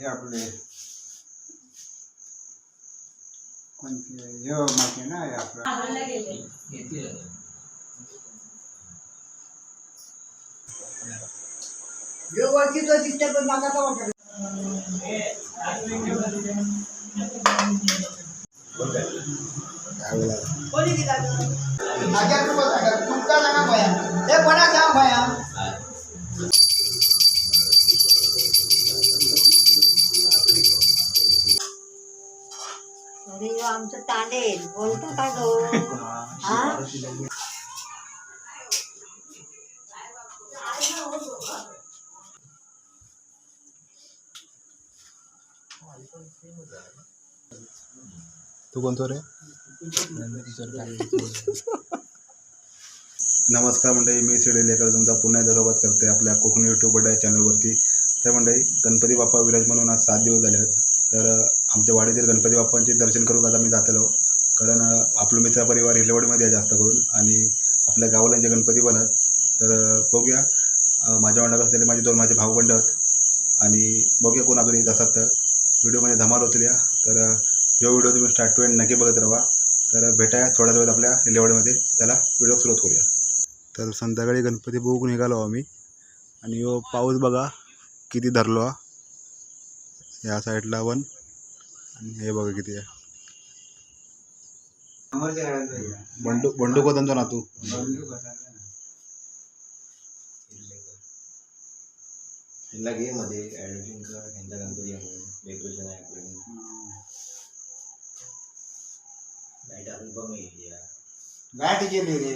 हे आपले कोणते हे माहिती ना हे आपलं. तो दिसते पण वाटत कोणी दिला तुमचा सांगा भया? हे कोणा सांग भया? आमचं तांडेल बोलतो का गो? हा? तू कोणतो रे? नमस्कार मंडळी मी सिडे लेकर तुमचा पुन्हा एकदा स्वागत करते आपल्या कोकणी यूट्यूब चॅनलवरती तर मंडळी गणपती बाप्पा विराज म्हणून आज सात दिवस झाले आहेत. तर आमच्या वाडीतील गणपती बाप्पांचे दर्शन करू आज मी जातलो कारण आपलं मित्र परिवार हिलवडीमध्ये आहे जास्त करून आणि आपल्या गावाला जे गणपती बनत तर बघूया. माझ्या मंडळात असलेले माझे दोन माझे भाऊ बंड आहेत. आणि बघूया कोण अजून येत असतात तर. व्हिडिओमध्ये धमाल होतल्या या तर ह्यो व्हिडिओ तुम्ही स्टार्ट टू एंड नक्की बघत राहा. तर भेटाया थोड्या वेळात आपल्या लेवडमध्ये त्याला व्हिडिओ सुरुवात करूया. तर संध्याकाळी गणपती बघून निघालो आम्ही. आणि हो पाऊस बघा किती धरलो हा. या साईडला पण हे बघा किती आहे. बंडू बंडू कोणतो ना तू बंधू कसा आहे ना? ह्यांना घे मध्ये ॲडमिशन कर ह्यांचा गणपती आहे डेकोरेशन आहे आपलं हं. लाइट आपण बघ येईल या गाडी गेली रे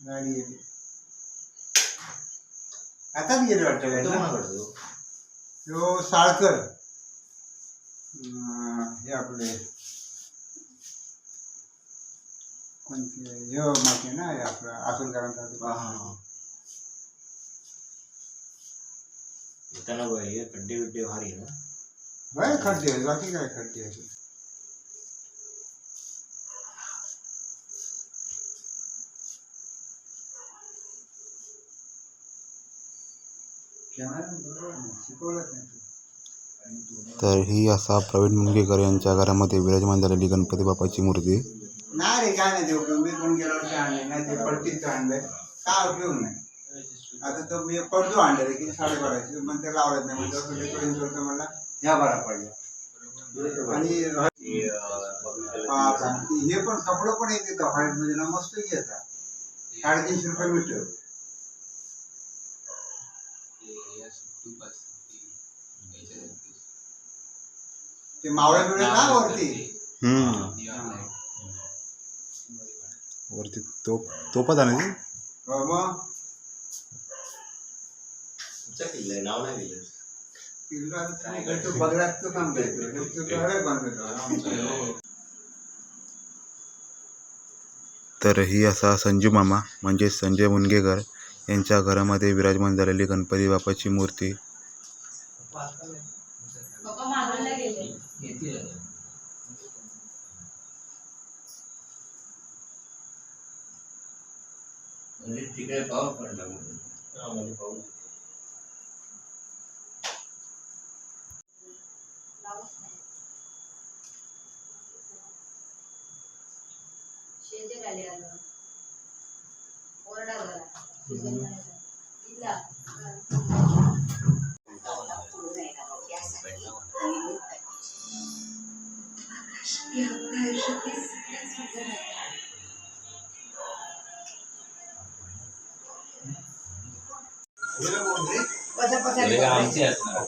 गाडी गेली आताच गेली वाटतं तो? कोणाकडं तो साळकर हे आपले कोणते? हे माहिती ना हे आपलं आसनकरांचा तो येताना बघ हे खड्डे बिड्डे भारी ना. होय खड्डे आहे, बाकी काय खड्डे आहे. शिकवलंच नाही. तर ही असा प्रवीण मुंगेकर यांच्या घरामध्ये विराजमान झालेली गणपती बाप्पाची मूर्ती. नाही रे काय नाही ते उपयोग मी पण गेल्या वर्षी आणले नाही ते पडतीच आणलंय? काय उपयोग नाही. आता तो मी पडतो आणले रे किती साडेबाराशे पण ते लावत नाही म्हणजे डेकोरेशन करतो मला ह्या बरा पडल्या आणि हे पण कपडं पण येते व्हाईटमध्ये ना मस्त येतात साडेतीनशे रुपये मीटर. ते मावळ्या बिवळ्या ना वरती? वरती तोप तोपच ती? हो मग? तुमचा किल्ला आहे नाव नाही दिलं. किल्ला आता तुम्ही इकडचं बगडाचं काम करायचं तर घरच बांधलं. तर ही असा संजू मामा म्हणजे संजय मुनगेकर यांच्या घरामध्ये विराजमान झालेली गणपती बाप्पाची मूर्ती. म्हणजे तिकडे पाऊस पडला म्हणून.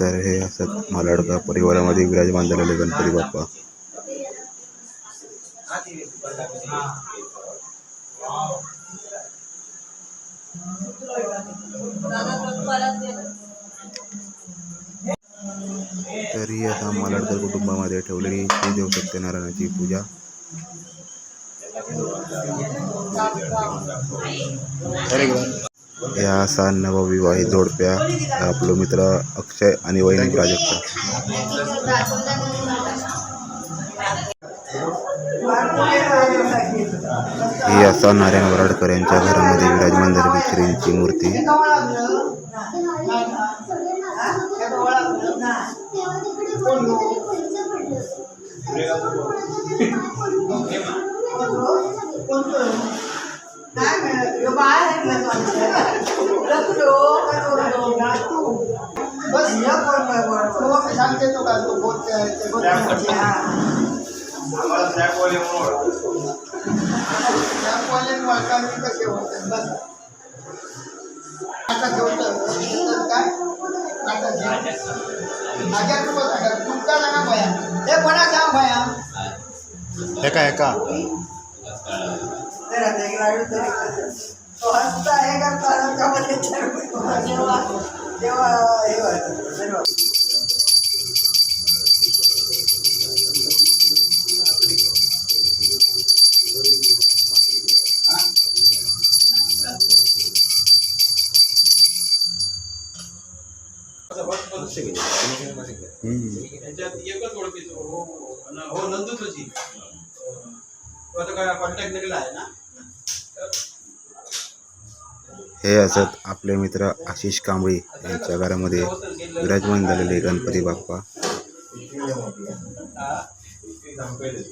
तर हे असत मालाडका परिवारामध्ये विराजमान झालेले गणपती बाप्पा. तरी आता मालाडकर कुटुंबामध्ये ठेवलेली श्रीदेव सत्यनारायणाची पूजा. या असा नवविवाहित जोडप्या आपलं मित्र अक्षय आणि वहिनी प्राजक्ता. ही असा नारायण वराडकर यांच्या घरामध्ये विराजमान झालेली श्रींची मूर्ती. काय मिळत? बाळ आहे तो तो? बस? तो मी सांगते तो का तो बोलते आहे, ते बोलते. हा. मालकांनी कसे होतात बस. आता ठेवतं काय? आता घे. हजार रुपये हजार तुमचा सांगा भया? हे कोणा सांग भया? एका एका. तो हसता आहे का त्यामध्ये तेव्हा तेव्हा हे? व्हायचं बरोबर त्याच्यात एकच ओळखीचं हो हो हो नंदूच होती तो आता काय कॉन्टॅक्ट आहे ना? हे असत आपले मित्र आशिष कांबळी यांच्या घरामध्ये विराजमान झालेले गणपती बाप्पा.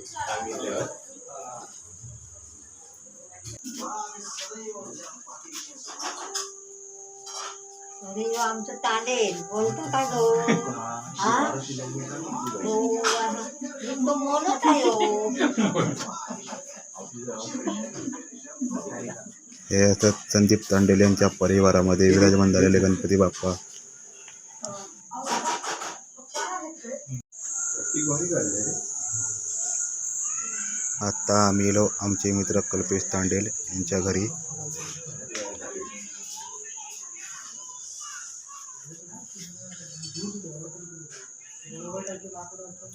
सांगितल्यावर अरे आमचं तांडेल बोलतो का गो? हा? हो, aha. तो मोनच आहे हो. हे असत संदीप तांडेल यांच्या परिवारामध्ये विराजमान झालेले गणपती बाप्पा. आता आम्ही गेलो आमचे मित्र कल्पेश तांडेल यांच्या घरी. काय पडपड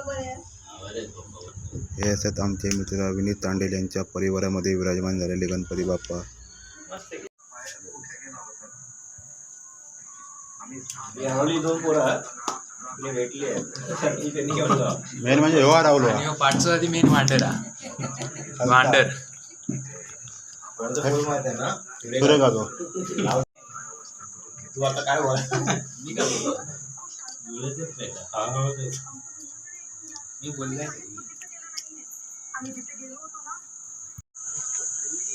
हा? बघू आत्ते बरी आहे तुझी हा पप्पा बरे आहे हे असत आमचे मित्र विनीत तांडेल यांच्या परिवारामध्ये विराजमान झालेले गणपती बाप्पा मेन म्हणजे हो हो. पाठचा आधी मेन वांडर. हा वांडर. पोर तू आता काय बोल मी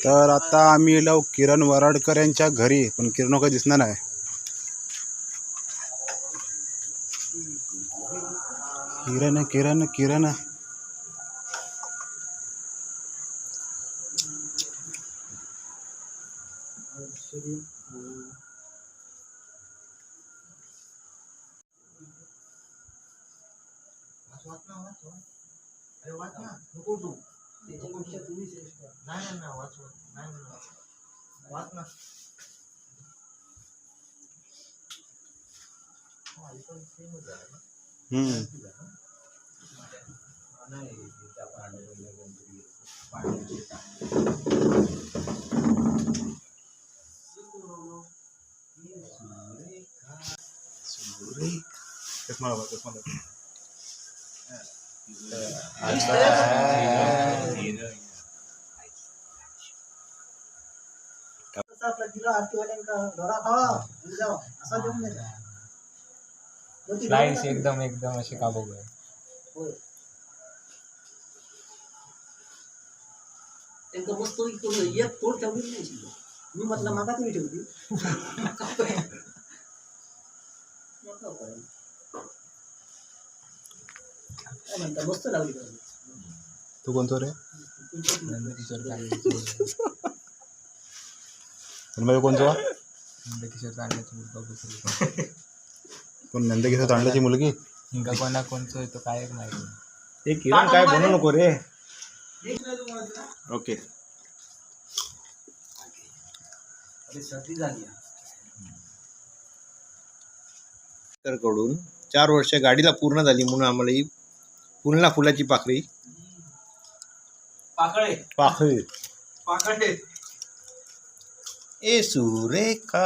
तर आता आम्ही गेलो किरण वराडकर यांच्या घरी पण किरण काही दिसणार नाही. किरण किरण किरण. वाच ना वाच वाच. अरे वाच ना नको तू त्याच्यापेक्षा तुम्ही श्रेष्ठ नाही नाही नाही वाच वाच नाही नाही वाच वाच ना हा, इथं सेमच आहे ना. हम्म. नाही ते आपण आणलेलं गणपती पाण्याचे चष्मा लावा, चष्मा लावा. कसं आपलं दिलं आरतीवाल्यांका धरा खावा आणि जावा असा देऊन द्यायचा धरा एकदम एकदम असे का बघूया होय. त्यांका मस्त करून एक फोड ठेवली नाही शिल्लक. मी म्हटलं मागा तुम्ही ठेवली काय? नका काय. काय म्हणता मस्त लावली पाहिजे. तू कोणतो रे नंदकिशोर कोणतो नंदकिशोर कांबळेची मुलगा बसवली कोण नंदकिशोर तांडल्याची मुलगी? हिंगा कोणा कोणचं आहे तो काय एक माहिती नाही. एक किरण काय बोलू नको रे? ओके. कडून चार वर्ष गाडीला पूर्ण झाली म्हणून आम्हाला ही पुन्हा फुलाची पाकळी पाकळे पाखळी. पाकळे ए सुरेखा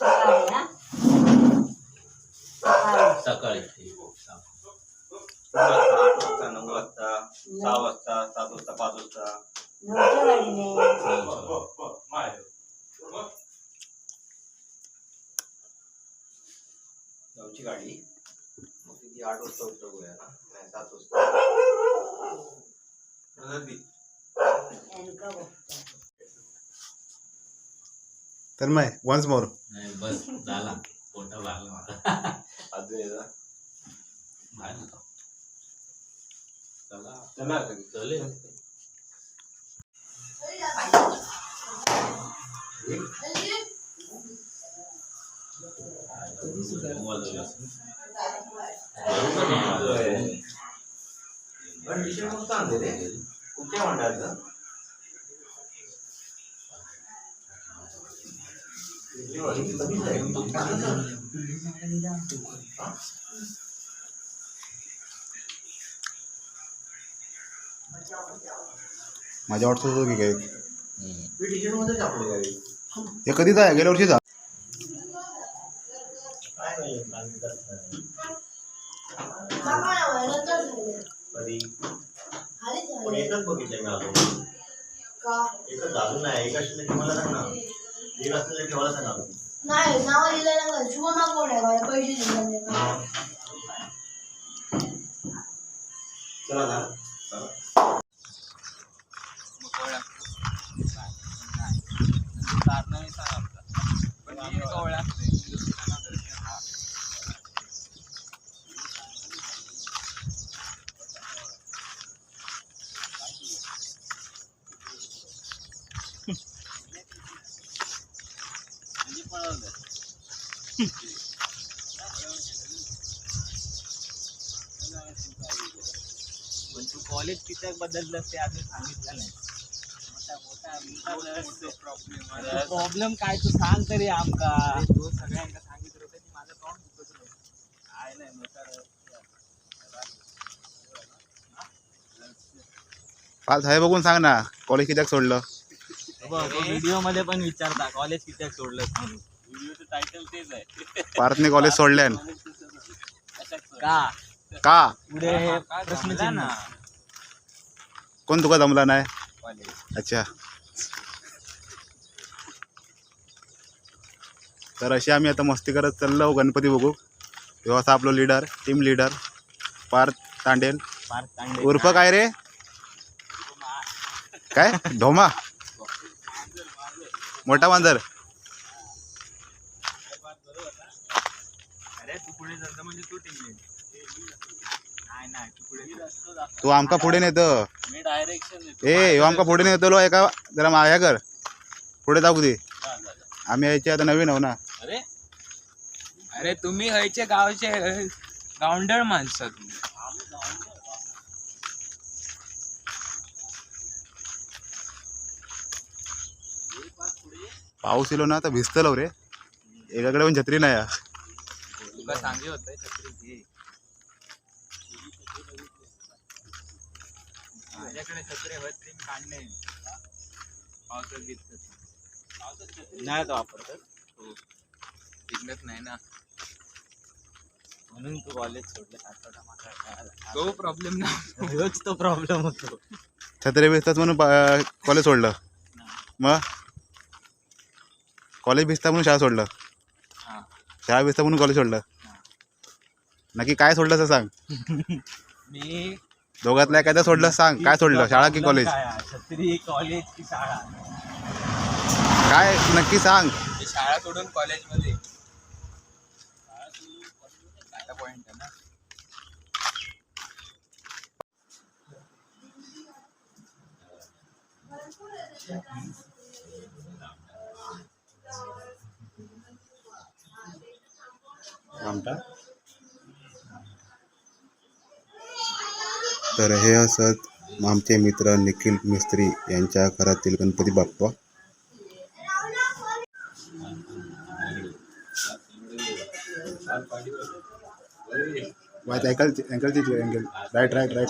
सकाळी ना? सकाळी. आठ वाजता नऊ वाजता सहा वाजता सात वाजता पाच वाजता. नऊच्या गाडीने. नऊची गाडी. मग किती आठ वाजता उठतो गोया ना? नाही सात वाजता. बघतो तन्मय वन्स मोर बस झाला. पोटा लागला मला अजून येता? चला. चला चले. पण विषय मस्त रे. कुठच्या मंडळाचं माझ्या वाटतं होतं की काय हे कधीचा आहे गेल्या वर्षीचा काय एकच बघितलं मी अजून. एकच अजून नाही एक असलं मला सांग ना एक असलं की मला सांग अजून नाही नाव दिलं ना शुभ नाव कोण आहे? पैसे दिले चला ना पण किती बदललं ते अजून सांगितलं नाही प्रॉब्लेम काय तू सांग तरी आमका तो सगळ्यांना सांगितलं होतं की माझं तोंड दुखत नाही काय नाही पाच आहे बघून सांग ना कॉलेज कित्याक सोडलं व्हिडिओमध्ये पण विचारता कॉलेज किती सोडलं व्हिडिओचं टायटल तेच आहे पार्थने कॉलेज सोडल्यान का का पुढे हे प्रश्न ना कोण तुका जमला नाही अच्छा. तर अशी आम्ही आता मस्ती करत चाललो गणपती बघू. तेव्हा असा आपलं leader team leader Parth Tandel. उर्फ काय रे? काय? ढोमा मोठा मांजर. म्हणजे तू तू आमका पुढे नेतो. मी डायरेक्शन ए ह्यो आमका पुढे नेतो लो एका जरा माया कर. पुढे जाऊ दे. आम्ही यायचे आता नवीन आहो ना. अरे अरे तुम्ही हयचे गावचे गावंडळ माणसं तुम्ही. पाऊस येलो ना तर भिजतलो रे. एकाकडे पण छत्री नाही हा. तुला सांगे होतं छत्री होत ते काढणे पावसात भिजत नाही तो वापरतात. हो. नाही ना. म्हणून तू कॉलेज सोडलं. आठवडा माझा तो प्रॉब्लेम तो प्रॉब्लेम होतो. छत्री भिजतात म्हणून कॉलेज सोडलं. मग? कॉलेज भिजता म्हणून शाळा सोडलं. हा. शाळा भिजता म्हणून कॉलेज सोडलं. नक्की काय सोडलं असं सांग. मी दोघातल्या एखाद्या सोडलं सांग काय सोडलं शाळा की कॉलेज? छत्री कॉलेज की शाळा? काय नक्की सांग. शाळा सोडून कॉलेजमध्ये पॉइंट आहे ना तर हे असत आमचे मित्र निखिल मिस्त्री यांच्या घरातील गणपती बाप्पा. वाईट अँकल अँकलची अँकल राईट राईट राईट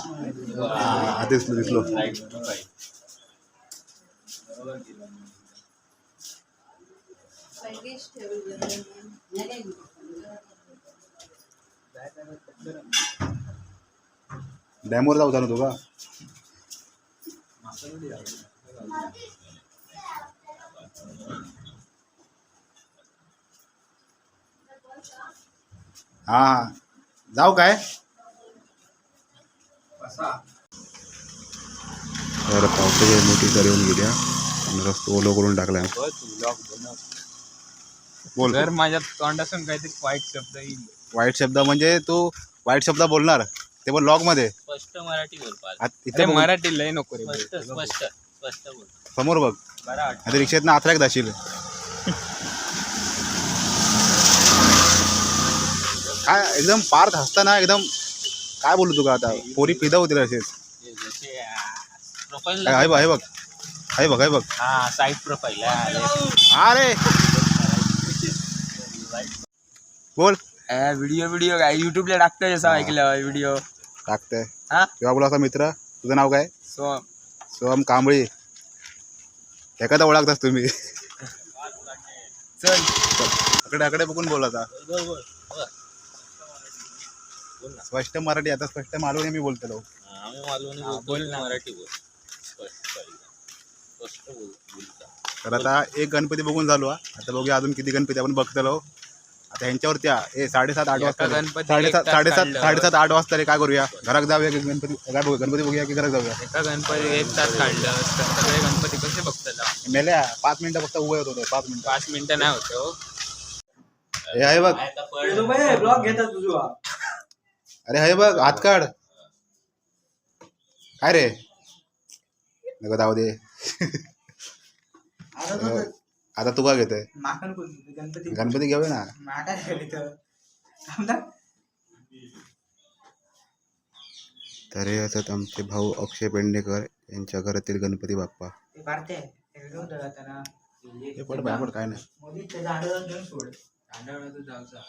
हा दिसलो दिसलो पहिलीच डॅमवर जाऊ ना तू का हा हा. जाऊ काय? तर पावसाची मोठी सर येऊन आणि रस्ता ओलो करून टाकलाय. बोल. माझ्या तोंडातून काहीतरी वाईट शब्द येईल. वाईट शब्द म्हणजे तू वाईट शब्द बोलणार. ते पण लॉगमध्ये? स्पष्ट मराठी बोल पाहिजे. आत- इथे बघ, मराठी लय नको रे स्पष्ट स्पष्ट स्पष्ट बोल. समोर बघ. बरा वाटतं आता रिक्षेत ना आथराक जाशील काय एकदम पार्थ हसताना एकदम काय बोलू तुका आता? पोरी फिदा होतील असेच. हे जसे प्रोफाईल आहे बघ आहे बघ. आहे बघ आहे बघ. हा साईड प्रोफाईल अरे बोल. व्हिडिओ व्हिडिओ काय युट्यूबला टाकतोय असं ऐकलं व्हिडिओ टाकतंय. हा? किंवा बोला असा मित्र. तुझं नाव काय? सो सोहम कांबळी. एखादा ओळखतास तुम्ही. चल. अकडे अकडे बघून बोल आता. स्पष्ट मराठी आता स्पष्ट मालवणी मी बोलतो मराठी बोल. स्पष्ट स्पष्ट बोल बोलता. तर आता एक गणपती बघून झालो हा. आता बघूया अजून किती गणपती आपण बघतलो. आता ह्यांच्यावरती हा. ए साडेसात आठ वाजता. गणपती साडेसात साडेसात काढलं. साडेसात आठ वाजता रे काय करूया? घरात जाऊया की गणपती काय बघू गणपती बघूया की घरात जाऊया? एका गणपती एक तास काढलं सगळे गणपती कसे बघताला? मेल्या पाच मिनिटं फक्त उभे होतो पाच मिनिटं. पाच मिनिटं नाही होते हो. हे आहे बघ. ब्लॉग घेतात तुझा. अरे हे बघ हात काढ. काय रे? नको जाऊ दे. आता तू का घेतोय? माकण कोण गणपती गणपती घेऊया ना. माका तर. थांब ना. तर हे असत आमचे भाऊ अक्षय पेडणेकर यांच्या घरातील गणपती बाप्पा. ते पाडते. ते घेऊन ठेवला त्यांना हे पड बाय पड काय नाही. मोदी ते दांडवत घेऊन सोड. तांदळाचं जाऊचा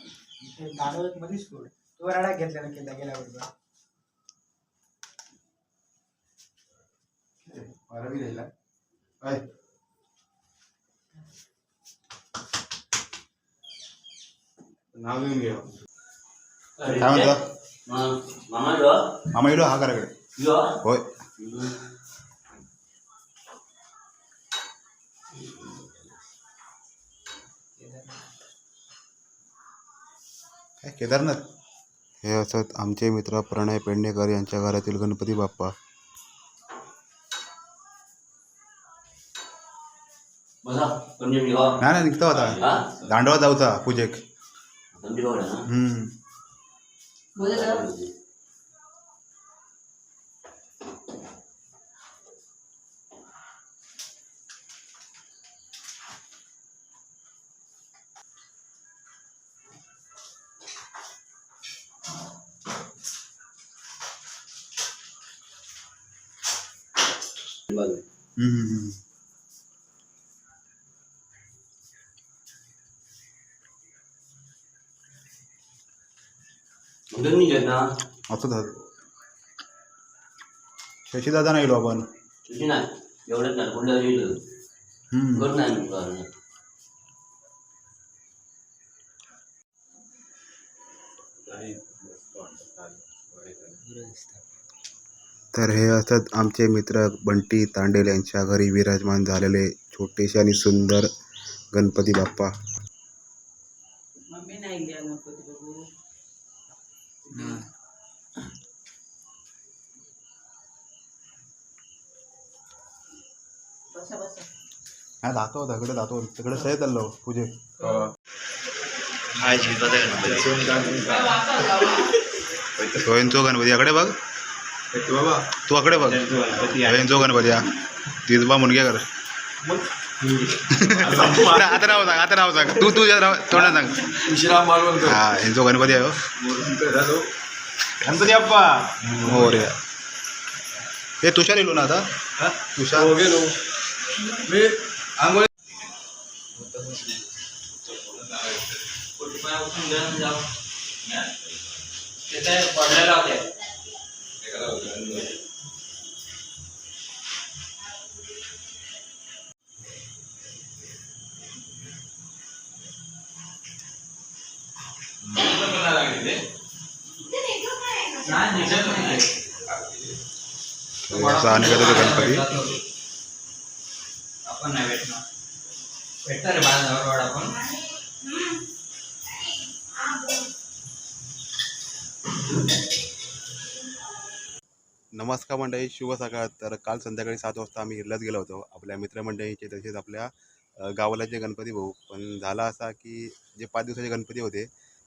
ते दांडवत मध्येच सोड. तो रडा घेतला ना केला गेला बरोबर. नाव घेऊन काय म्हणतो? मामा इडो हा कराकडे होय. काय केदारनाथ? हे असत आमचे मित्र प्रणय पेडणेकर यांच्या घरातील गणपती बाप्पा. नाही नाही निघतो आता. दांडवा जाऊचा पूजेक. మొదట Vale. Mm -hmm. असं झालं शशी दादा नाही. आपण एवढंच ना हम्म. तर हे असतात आमचे मित्र बंटी तांडेल यांच्या घरी विराजमान झालेले छोटेसे आणि सुंदर गणपती बाप्पा. मम्मी नाही गणपती हा. दाखव तिकडे दाखव तिकडे सही चाललो पूजे. सोयनचो गणपती. याकडे बघ. तू आकडे बघ. सोयनचो गणपती हा तिजबा मुनगे कर. आता नाव सांग आता नाव सांग. तू तुझ्या नाव तोंडात सांग. विश्राम मालवण हा यांचो गणपती आहे हो. गणपती अप्पा. हो रे हे तुषार येलो ना आता? तुषार? हो गेलो. मी आंघोळ पडलेला होत्या असा अनेक तो गणपती. आपण नाही भेटणार. भेटणार रे आपण. नमस्कार मंडळी शुभ सकाळ. तर काल संध्याकाळी सात वाजता आम्ही हिरल्यात गेलो होतो. आपल्या मित्रमंडळीचे तसेच आपल्या गावाला जे गणपती भाऊ पण झाला असा की जे पाच दिवसाचे गणपती होते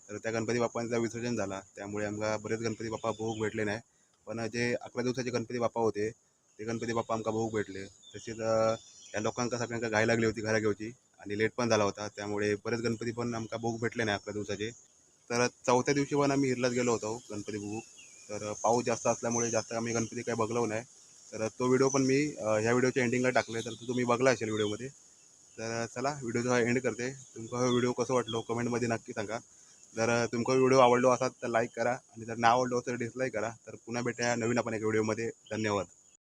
तर त्या गणपती बाप्पांचा विसर्जन झाला. त्यामुळे आमका बरेच गणपती बाप्पा भाऊ भेटले नाही. पण जे अकरा दिवसाचे गणपती बाप्पा होते. ते गणपती बाप्पा आमका भाऊ भेटले. तसेच त्या या लोकांका सगळ्यांका घाई लागली होती घरा घेऊची आणि लेट पण झाला होता. त्यामुळे बरेच गणपती पण आमका भाऊ भेटले नाही अकरा दिवसाचे. तर चौथ्या दिवशी पण आम्ही हिरलाच गेलो होतो गणपती बघू तर पाऊस जास्त असल्यामुळे जास्त आम्ही गणपती काही बघलो नाही. तर तो व्हिडिओ पण मी ह्या व्हिडिओच्या एंडिंगला टाकले तर तो तुम्ही बघला असेल व्हिडिओमध्ये. तर चला व्हिडिओचा एंड करते. तुमका हा व्हिडिओ कसं वाटलो? कमेंटमध्ये नक्की सांगा. जर तुमका व्हिडिओ आवडलो असाल तर लाईक करा. आणि जर नाही आवडलो तर डिसलाईक करा. तर पुन्हा भेटूया नवीन आपण एका व्हिडिओमध्ये धन्यवाद.